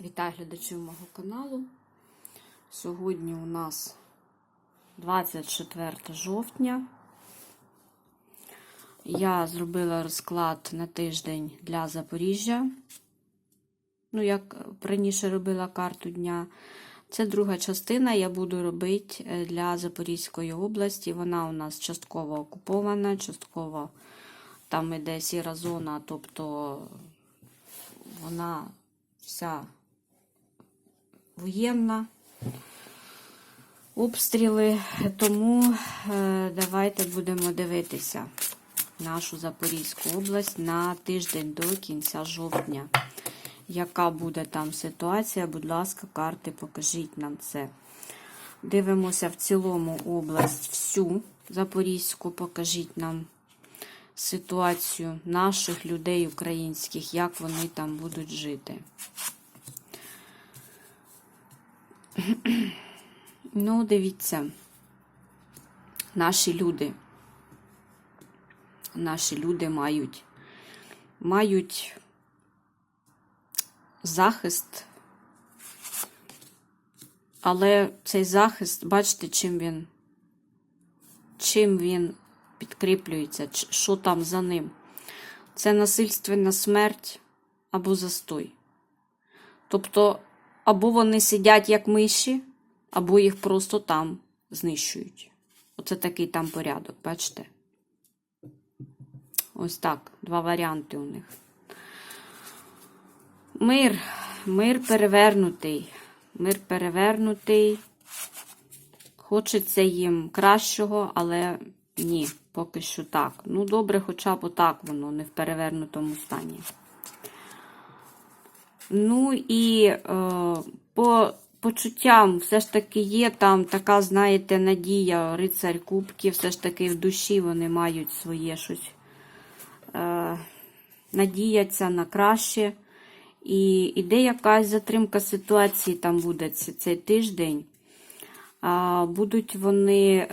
Вітаю глядачів мого каналу. Сьогодні у нас 24 жовтня. Я зробила розклад на тиждень для Запоріжжя. Ну, як раніше робила карту дня. Це друга частина, я буду робити е, для Запорізької області. Вона у нас частково окупована, частково там іде сіра зона, тобто вона вся воєнна, обстріли. Тому е, давайте будемо дивитися нашу Запорізьку область на тиждень до кінця жовтня. Яка буде там ситуація? Будь ласка, карти, покажіть нам це. Дивимося в цілому область всю Запорізьку, покажіть нам ситуацію наших людей українських, як вони там будуть жити. Ну, дивіться, наші люди. Наші люди мають, мають захист, але цей захист, бачите, чим він, чим він підкріплюється, що там за ним. Це насильственна смерть або застой. Тобто, або вони сидять як миші, або їх просто там знищують. Оце такий там порядок, бачите? Ось так, два варіанти у них. Мир, мир перевернутий. Мир перевернутий. Хочеться їм кращого, але ні, поки що так. Ну, добре, хоча б отак воно, не в перевернутому стані. Ну і е, по почуттям все ж таки є там така, знаєте, надія, рицарь Кубків, все ж таки в душі вони мають своє щось. Е, надіяться на краще. І іде якась затримка ситуації, там буде цей тиждень. Будуть вони.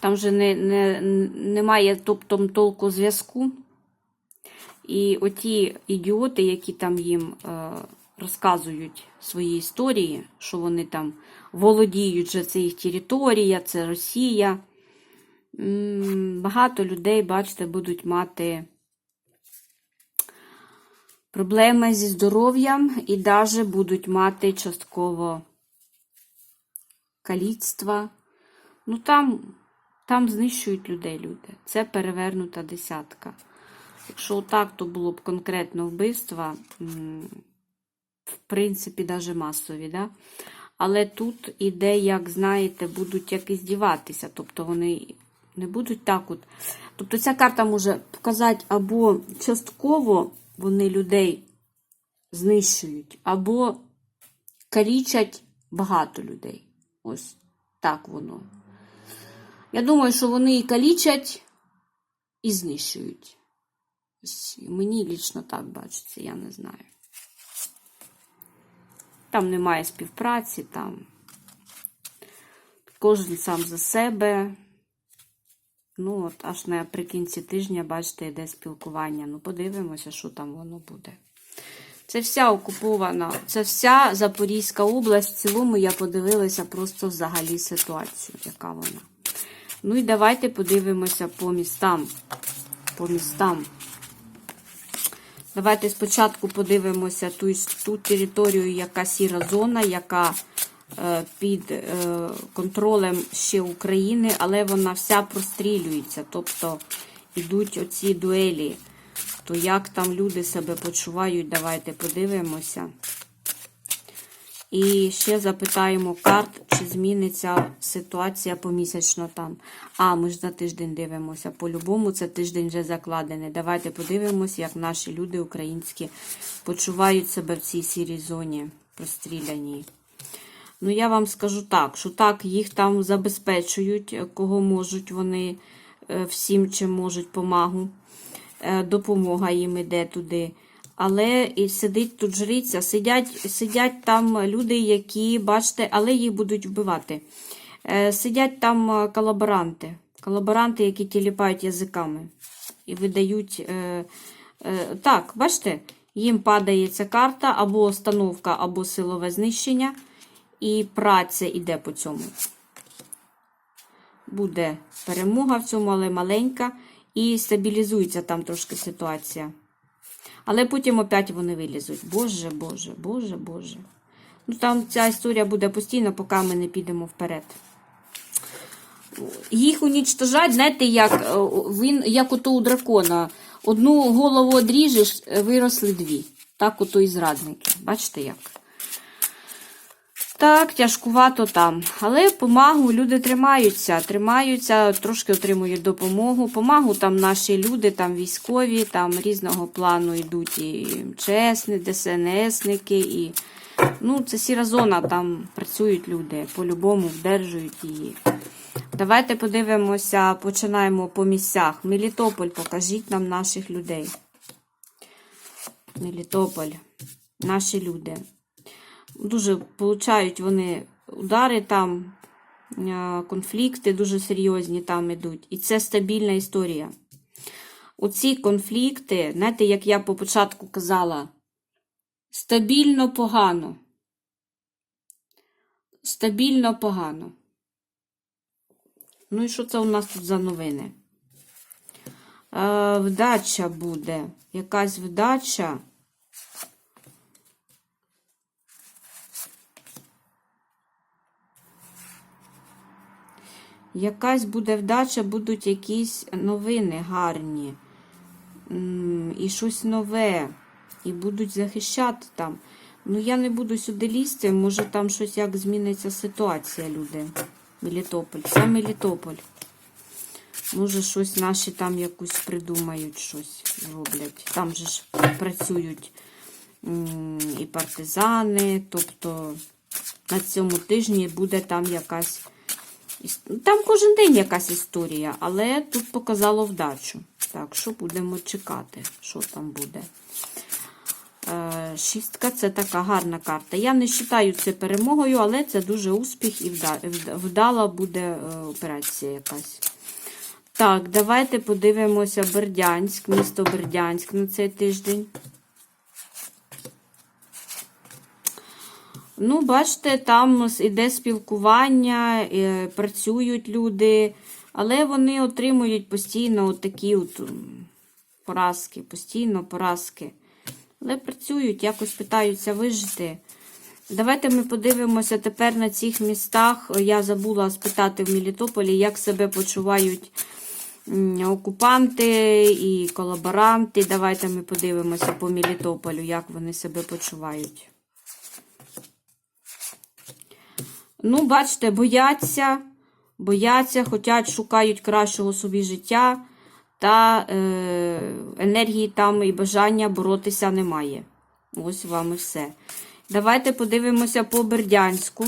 Там вже не, не, немає тобто, толку зв'язку. І оті ідіоти, які там їм е, розказують свої історії, що вони там володіють, що це їх територія, це Росія. Багато людей, бачите, будуть мати проблеми зі здоров'ям і навіть будуть мати частково каліцтва. Ну, там, там знищують людей люди. Це перевернута десятка. Якщо так, то було б конкретно вбивства, в принципі, навіть масові. Да? Але тут іде, як знаєте, будуть як і здіватися. Тобто вони не будуть так от. Тобто ця карта може показати, або частково вони людей знищують, або калічать багато людей. Ось так воно. Я думаю, що вони і калічать, і знищують. Мені лічно так бачиться, я не знаю. Там немає співпраці, там кожен сам за себе. Ну, от аж наприкінці тижня, бачите, йде спілкування. Ну, подивимося, що там воно буде. Це вся окупована, це вся Запорізька область. В цілому я подивилася просто взагалі ситуацію, яка вона. Ну і давайте подивимося по містам. По містам. Давайте спочатку подивимося ту, ту територію, яка сіра зона, яка е, під е, контролем ще України, але вона вся прострілюється. Тобто йдуть оці дуелі. То як там люди себе почувають, давайте подивимося. І ще запитаємо карт, чи зміниться ситуація помісячно там. А, ми ж на тиждень дивимося. По-любому, це тиждень вже закладений. Давайте подивимося, як наші люди українські почувають себе в цій сірій зоні простріляній. Ну, я вам скажу так, що так, їх там забезпечують, кого можуть вони всім, чим можуть помагу. Допомога їм іде туди. Але і сидить тут жриця, сидять сидять там люди, які, бачите, але їх будуть вбивати. Сидять там колаборанти, колаборанти, які тіліпають язиками. і видають. Е, е, так, бачите, їм падає ця карта або остановка, або силове знищення, і праця йде по цьому. Буде перемога в цьому, але маленька, і стабілізується там трошки ситуація. Але потім опять вони вилізуть. Боже, Боже, Боже, Боже. Ну там ця історія буде постійно, поки ми не підемо вперед. Їх унічтожать, знаєте, як е, він, як ото у дракона. Одну голову одріжеш, е, виросли дві. Так ото і зрадники. Бачите як? Так, тяжкувато там. Але помагу люди тримаються, тримаються, трошки отримують допомогу. Помагу там наші люди, там військові, там різного плану йдуть і МЧСники, ДСНСники, і ну, це сіра зона, там працюють люди, по-любому вдержують її. Давайте подивимося, починаємо по місцях. Мелітополь, покажіть нам наших людей. Мелітополь, наші люди. Дуже получають вони удари там, конфлікти дуже серйозні там ідуть. І це стабільна історія. Оці конфлікти, знаєте, як я по початку казала, стабільно погано. Стабільно погано. Ну і що це у нас тут за новини? Е, вдача буде. Якась вдача. Якась буде вдача, будуть якісь новини гарні. І щось нове. І будуть захищати там. Ну, я не буду сюди лізти, може там щось як зміниться ситуація, люди. Мелітополь. Це Мелітополь. Може, щось наші там якусь придумають, щось роблять. Там же ж працюють і партизани. Тобто на цьому тижні буде там якась. Там кожен день якась історія, але тут показало вдачу. Так, що будемо чекати, що там буде. Е, Шістка це така гарна карта. Я не вважаю це перемогою, але це дуже успіх і вда- вда- вдала буде е, операція якась. Так, давайте подивимося Бердянськ, місто Бердянськ на цей тиждень. Ну, бачите, там іде спілкування, працюють люди, але вони отримують постійно от такі от поразки, постійно поразки. Але працюють, якось питаються вижити. Давайте ми подивимося тепер на цих містах. Я забула спитати в Мелітополі, як себе почувають окупанти і колаборанти. Давайте ми подивимося по Мелітополю, як вони себе почувають. Ну, бачите, бояться, бояться, хочуть, шукають кращого собі життя, та е, енергії там і бажання боротися немає. Ось вам і все. Давайте подивимося по Бердянську.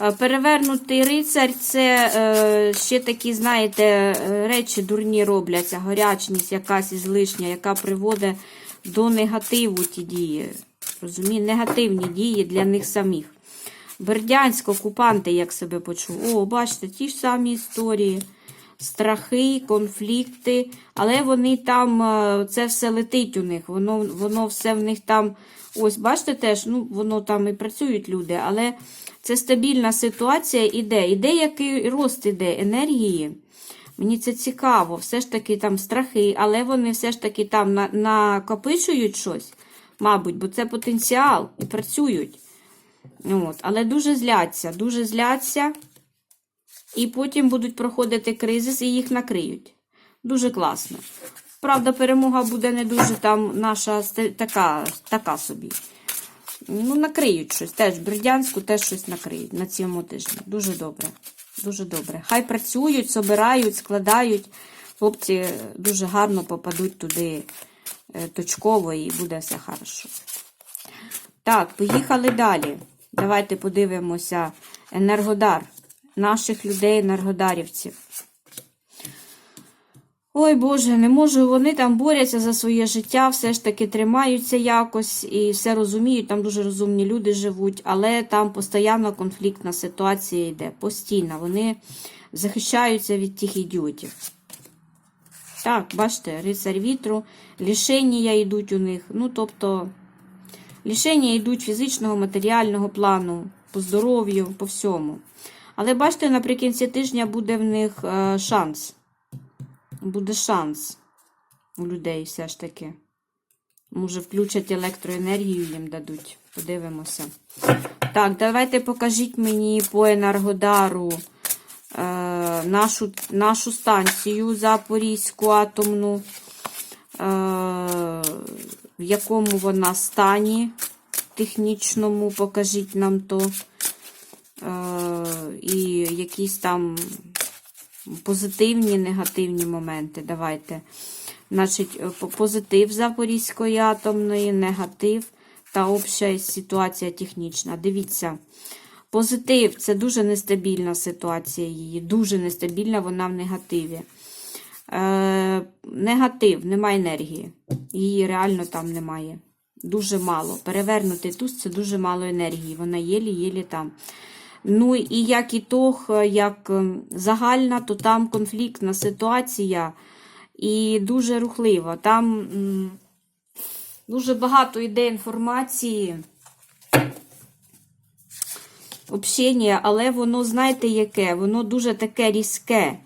Е, Перевернутий рицар це е, ще такі, знаєте, е, речі дурні робляться, горячність якась ізлишня, яка приводить до негативу ті дії. Розумієте, негативні дії для них самих. Бердянськ, окупанти, як себе почув. О, бачите, ті ж самі історії. Страхи, конфлікти, але вони там, е, це все летить у них, воно, воно все в них там, ось, бачите теж, ну, воно там і працюють люди, але це стабільна ситуація іде. Іде який рост іде енергії. Мені це цікаво, все ж таки там страхи, але вони все ж таки там накопичують щось, мабуть, бо це потенціал і працюють. От, але дуже зляться, дуже зляться. І потім будуть проходити кризис і їх накриють. Дуже класно. Правда, перемога буде не дуже там наша така, така собі. Ну, накриють щось. Теж Бердянську теж щось накриють на цьому тижні. Дуже добре. Дуже добре. Хай працюють, собирають, складають. Хлопці дуже гарно попадуть туди е, точково і буде все хорошо. Так, поїхали далі. Давайте подивимося Енергодар. Наших людей, енергодарівців. Ой Боже, не можу, вони там борються за своє життя, все ж таки тримаються якось і все розуміють, там дуже розумні люди живуть, але там постійно конфліктна ситуація йде. Постійно. Вони захищаються від тих ідіотів. Так, бачите, рицарь вітру, лішення йдуть у них. Ну, тобто, лішення йдуть фізичного, матеріального плану, по здоров'ю, по всьому. Але бачите, наприкінці тижня буде в них е, шанс. Буде шанс у людей все ж таки. Може, включать електроенергію їм дадуть. Подивимося. Так, давайте покажіть мені по Енергодару е, нашу, нашу станцію Запорізьку атомну. Е, в якому вона стані технічному, покажіть нам то. Е, і якісь там позитивні, негативні моменти. Давайте. Значить, е, позитив Запорізької атомної, негатив та обща ситуація технічна. Дивіться. Позитив це дуже нестабільна ситуація її, дуже нестабільна, вона в негативі. Е, негатив, немає енергії. Її реально там немає. Дуже мало. Перевернутий туз це дуже мало енергії. Вона єлі-єлі там. Ну і як ітог, е, як ем, загальна, то там конфліктна ситуація і дуже рухлива. Там дуже багато йде інформації, общення, але воно, знаєте, яке? Воно дуже таке різке.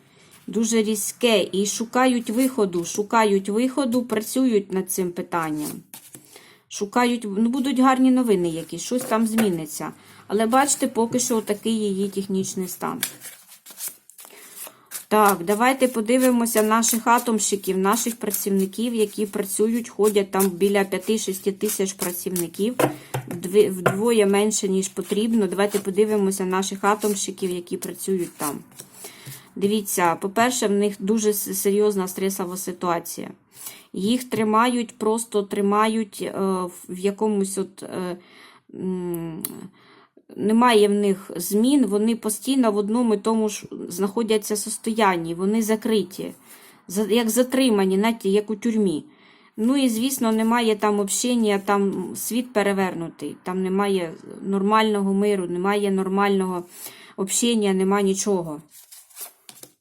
Дуже різке. І шукають виходу, шукають виходу, працюють над цим питанням. Шукають, ну будуть гарні новини якісь, щось там зміниться. Але бачите, поки що такий її технічний стан. Так, давайте подивимося наших атомщиків, наших працівників, які працюють, ходять там біля 5-6 тисяч працівників, вдвоє менше, ніж потрібно. Давайте подивимося наших атомщиків, які працюють там. Дивіться, по-перше, в них дуже серйозна стресова ситуація. Їх тримають, просто тримають е, в- якомусь от. Е, немає в них змін, вони постійно в одному і тому ж знаходяться состоянні, вони закриті, як затримані, знаєте, як у тюрмі. Ну і, звісно, немає там общення, там світ перевернутий, там немає нормального миру, немає нормального общення, немає нічого.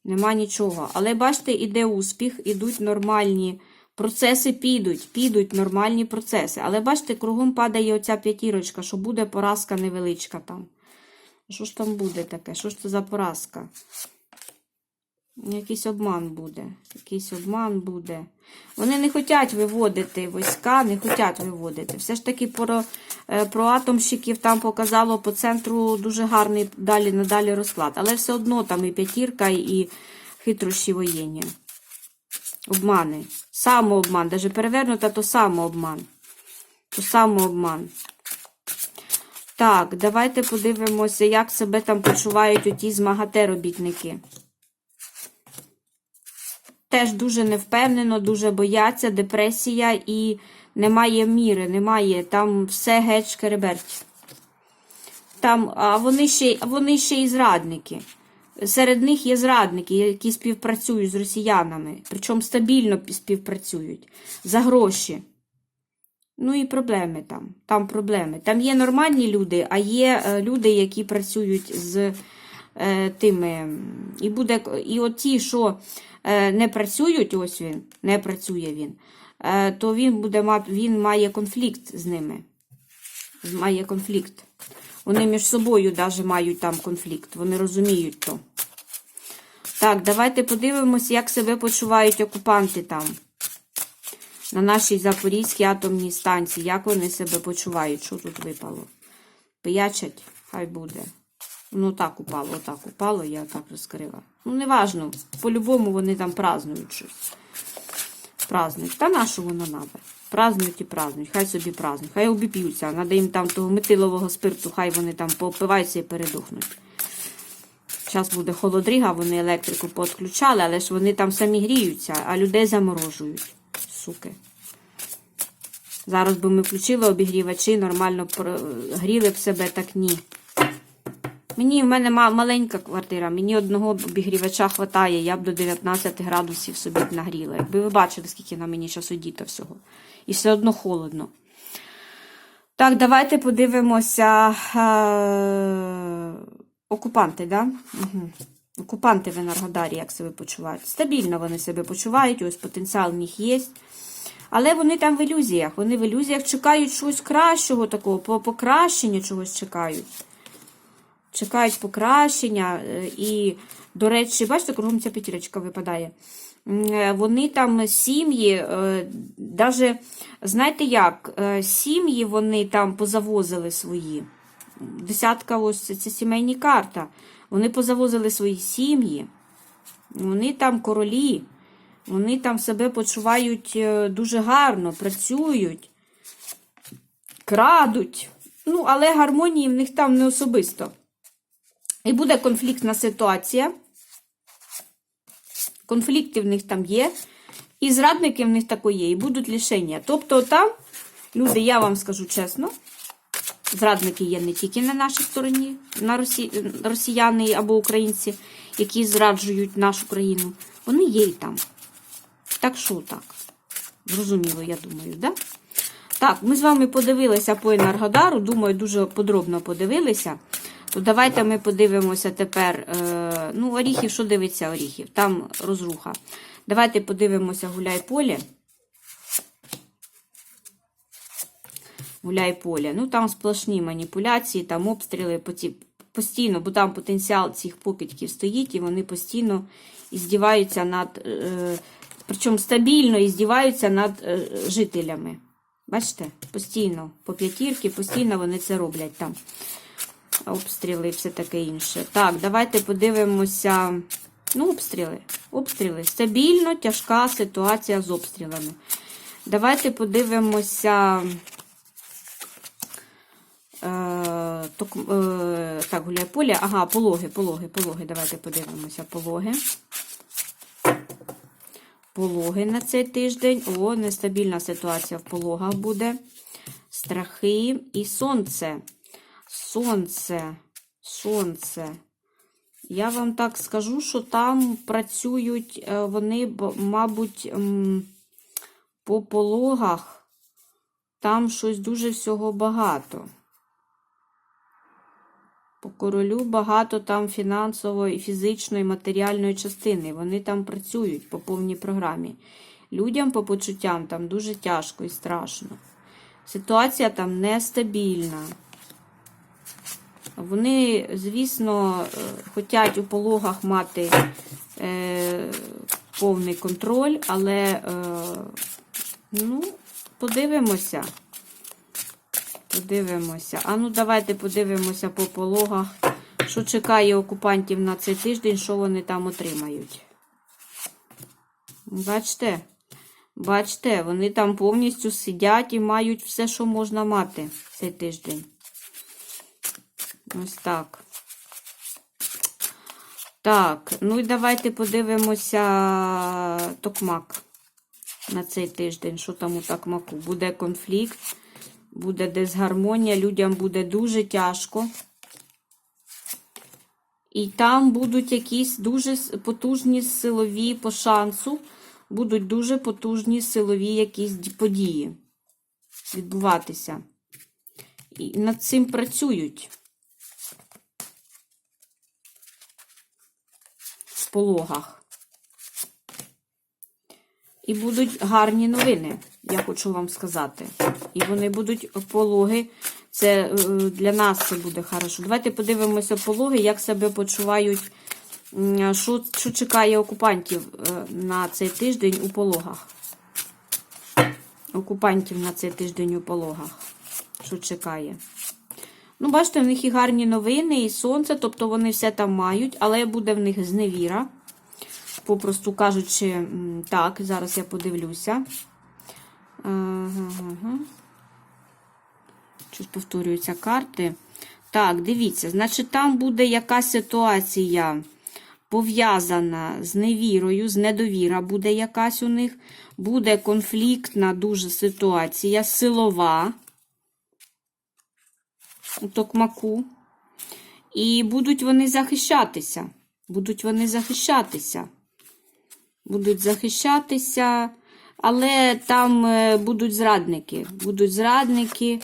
Нема нічого. Але бачите, іде успіх, ідуть нормальні процеси, підуть, підуть нормальні процеси. Але бачите, кругом падає оця п'ятірочка, що буде поразка невеличка там. Що ж там буде таке? Що ж це за поразка? Якийсь обман буде. Якийсь обман буде. Вони не хочуть виводити війська, не хочуть виводити. Все ж таки про, е, про атомщиків там показало по центру дуже гарний далі надалі розклад. Але все одно там і п'ятірка, і хитрощі воєнні. Обмани. Самообман. Даже перевернута, то самообман. То самообман. Так, давайте подивимося, як себе там почувають оті змагате-робітники. Теж дуже невпевнено, дуже бояться, депресія і немає міри, немає. Там все геть шкереберть. Там, а вони ще, вони ще і зрадники. Серед них є зрадники, які співпрацюють з росіянами, причому стабільно співпрацюють за гроші. Ну і проблеми там. Там проблеми. Там є нормальні люди, а є е, люди, які працюють з е, тими. І буде і от що не працюють, ось він, не працює він, е, то він буде мати, він має конфлікт з ними. Має конфлікт. Вони між собою навіть мають там конфлікт. Вони розуміють то. Так, давайте подивимось, як себе почувають окупанти там. На нашій Запорізькій атомній станції. Як вони себе почувають? Що тут випало? Пиячать? Хай буде. Ну так упало, отак упало, я так розкрила. Ну, неважно. По-любому вони там празднують щось. Празднують. Та на що воно надо? Празднують і празднують. Хай собі празднують. Хай обіп'ються. Надо їм там того метилового спирту, хай вони там попиваються і передохнуть. Зараз буде холодріга, вони електрику підключали, але ж вони там самі гріються, а людей заморожують. Суки. Зараз би ми включили обігрівачі, нормально гріли б себе, так ні. Мені в мене маленька квартира, мені одного обігрівача хватає, я б до 19 градусів собі нагріла. Якби ви бачили, скільки на мені зараз одіто всього. І все одно холодно. Так, давайте подивимося. Е- окупанти, да? Угу. Окупанти в Енергодарі як себе почувають? Стабільно вони себе почувають, ось потенціал в них є. Але вони там в ілюзіях. Вони в ілюзіях чекають щось кращого такого, по- покращення чогось чекають. Чекають покращення. е, І, до речі, бачите, кругом ця п'ятірочка випадає. Е, Вони там сім'ї, е, даже, знаєте як, е, сім'ї вони там позавозили свої. Десятка ось це, це сімейні карта. Вони позавозили свої сім'ї. Вони там королі. Вони там себе почувають е, дуже гарно, працюють, крадуть. Ну, але гармонії в них там не особисто. І буде конфліктна ситуація. Конфлікти в них там є. І зрадники в них такої є, і будуть лишення. Тобто там, люди, я вам скажу чесно, зрадники є не тільки на нашій стороні, на росі... росіяни або українці, які зраджують нашу країну. Вони є і там. Так що так? Зрозуміло, я думаю, да? Так, ми з вами подивилися по Енергодару, думаю, дуже подробно подивилися. То давайте ми подивимося тепер. Е, ну, Оріхів, що дивиться Оріхів? Там розруха. Давайте подивимося гуляй поле. Гуляй поле. Ну, там сплошні маніпуляції, там обстріли постійно, бо там потенціал цих покидьків стоїть, і вони постійно іздіваються над, е, причому стабільно іздіваються над е, жителями. Бачите? Постійно, по п'ятірки, постійно вони це роблять там. Обстріли і все таке інше. Так, давайте подивимося. Ну, обстріли. Обстріли. Стабільно, тяжка ситуація з обстрілами. Давайте подивимося. Е, е, так, гуляй поле. Ага, пологи, пологи, пологи. Давайте подивимося. Пологи. Пологи на цей тиждень. О, нестабільна ситуація в пологах буде. Страхи і сонце. Сонце. Сонце. Я вам так скажу, що там працюють е, вони, мабуть, по пологах. Там щось дуже всього багато. По королю багато там фінансової, фізичної, матеріальної частини. Вони там працюють по повній програмі. Людям по почуттям там дуже тяжко і страшно. Ситуація там нестабільна. Вони, звісно, е, хочуть у пологах мати е, повний контроль, але е, ну, подивимося. Подивимося. А ну, давайте подивимося по пологах, що чекає окупантів на цей тиждень, що вони там отримають. Бачите? Бачите, вони там повністю сидять і мають все, що можна мати цей тиждень. Ось так. Так, ну і давайте подивимося токмак на цей тиждень. Що там у токмаку? Буде конфлікт, буде дисгармонія, людям буде дуже тяжко. І там будуть якісь дуже потужні силові по шансу, будуть дуже потужні силові якісь події відбуватися. І над цим працюють. Пологах. І будуть гарні новини, я хочу вам сказати. І вони будуть пологи. Це е, для нас це буде хорошо. Давайте подивимося пологи, як себе почувають, що, що чекає окупантів е, на цей тиждень у пологах. Окупантів на цей тиждень у пологах. Що чекає? Ну, бачите, в них і гарні новини, і сонце, тобто вони все там мають, але буде в них зневіра. Попросту кажучи, так, зараз я подивлюся. Ага. Щось повторюються карти. Так, дивіться, значить, там буде якась ситуація пов'язана з невірою, з недовіра буде якась у них. Буде конфліктна дуже ситуація, силова у токмаку. І будуть вони захищатися. Будуть вони захищатися. Будуть захищатися, але там е, будуть зрадники. Будуть зрадники.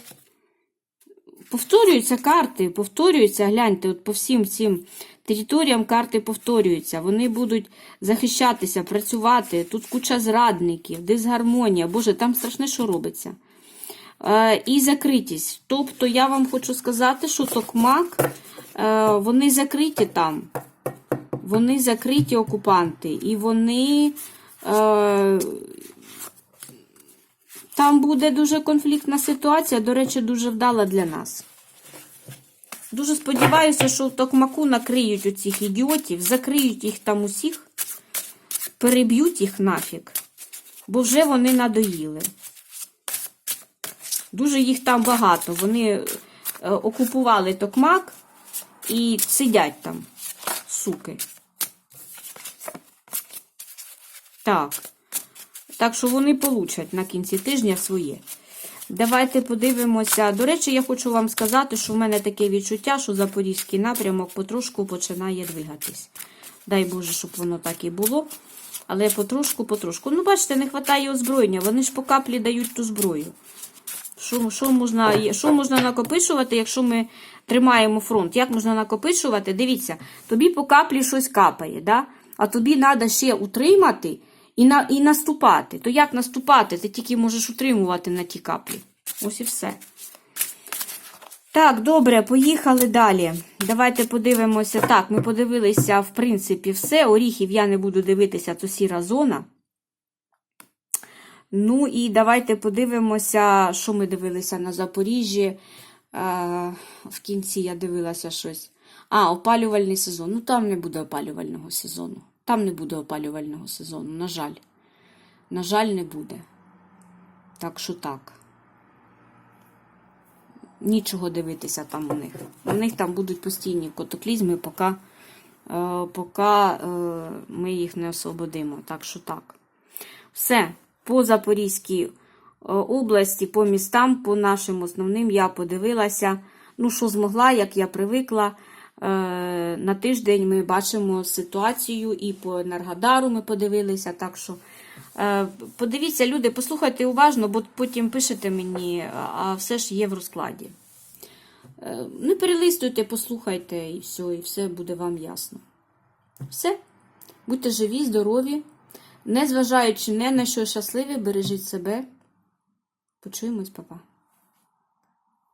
Повторюються карти, повторюються, гляньте, от по всім цим Територіям карти повторюються, вони будуть захищатися, працювати. Тут куча зрадників, дисгармонія. Боже, там страшне, що робиться. Е, і закритість. Тобто, я вам хочу сказати, що Токмак, е, вони закриті там. Вони закриті окупанти. І вони. Е, там буде дуже конфліктна ситуація, до речі, дуже вдала для нас. Дуже сподіваюся, що в Токмаку накриють оцих ідіотів, закриють їх там усіх, переб'ють їх нафіг, бо вже вони надоїли. Дуже їх там багато. Вони е, окупували Токмак і сидять там, суки. Так. Так що вони получать на кінці тижня своє. Давайте подивимося. До речі, я хочу вам сказати, що в мене таке відчуття, що запорізький напрямок потрошку починає двигатись. Дай Боже, щоб воно так і було. Але потрошку, потрошку. Ну, бачите, не вистачає озброєння. Вони ж по каплі дають ту зброю. Що, що, можна, що можна накопичувати, якщо ми тримаємо фронт? Як можна накопичувати? Дивіться, тобі по каплі щось капає, да? а тобі треба ще утримати і, на, і наступати. То як наступати? Ти тільки можеш утримувати на ті каплі. Ось і все. Так, добре, поїхали далі. Давайте подивимося. Так, ми подивилися, в принципі, все. Оріхів я не буду дивитися, то сіра зона. Ну і давайте подивимося, що ми дивилися на Запоріжжі. Е, в кінці я дивилася щось. А, опалювальний сезон. Ну там не буде опалювального сезону. Там не буде опалювального сезону, на жаль. На жаль, не буде. Так що так. Нічого дивитися там у них. У них там будуть постійні котоклізми, поки, е, поки е, ми їх не освободимо. Так що так. Все. По Запорізькій е, області, по містам, по нашим основним я подивилася. Ну, що змогла, як я привикла. Е, На тиждень ми бачимо ситуацію і по Енергодару ми подивилися. Так що е, подивіться, люди, послухайте уважно, бо потім пишете мені, а все ж є в розкладі. Не перелистуйте, послухайте, і все, і все буде вам ясно. Все. Будьте живі, здорові. Незважаючи не на що щасливі, бережіть себе. Почуємось, папа.